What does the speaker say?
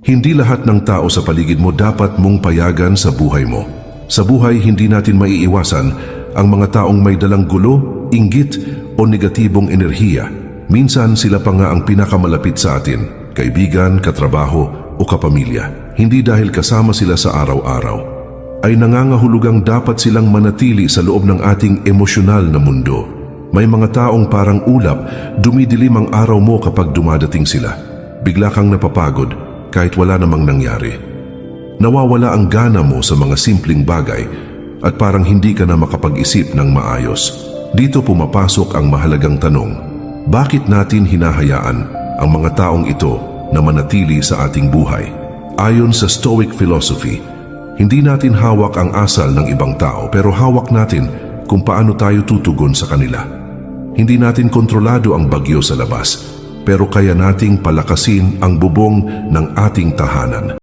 Hindi lahat ng tao sa paligid mo dapat mong payagan sa buhay mo. Sa buhay, hindi natin maiiwasan ang mga taong may dalang gulo, inggit o negatibong enerhiya. Minsan sila pa nga ang pinakamalapit sa atin, kaibigan, katrabaho o kapamilya. Hindi dahil kasama sila sa araw-araw. Ay nangangahulugang dapat silang manatili sa loob ng ating emosyonal na mundo. May mga taong parang ulap, dumidilim ang araw mo kapag dumadating sila. Bigla kang napapagod kahit wala namang nangyari. Nawawala ang gana mo sa mga simpleng bagay at parang hindi ka na makapag-isip ng maayos. Dito pumapasok ang mahalagang tanong, bakit natin hinahayaan ang mga taong ito na manatili sa ating buhay? Ayon sa Stoic philosophy, hindi natin hawak ang asal ng ibang tao pero hawak natin kung paano tayo tutugon sa kanila. Hindi natin kontrolado ang bagyo sa labas pero kaya nating palakasin ang bubong ng ating tahanan.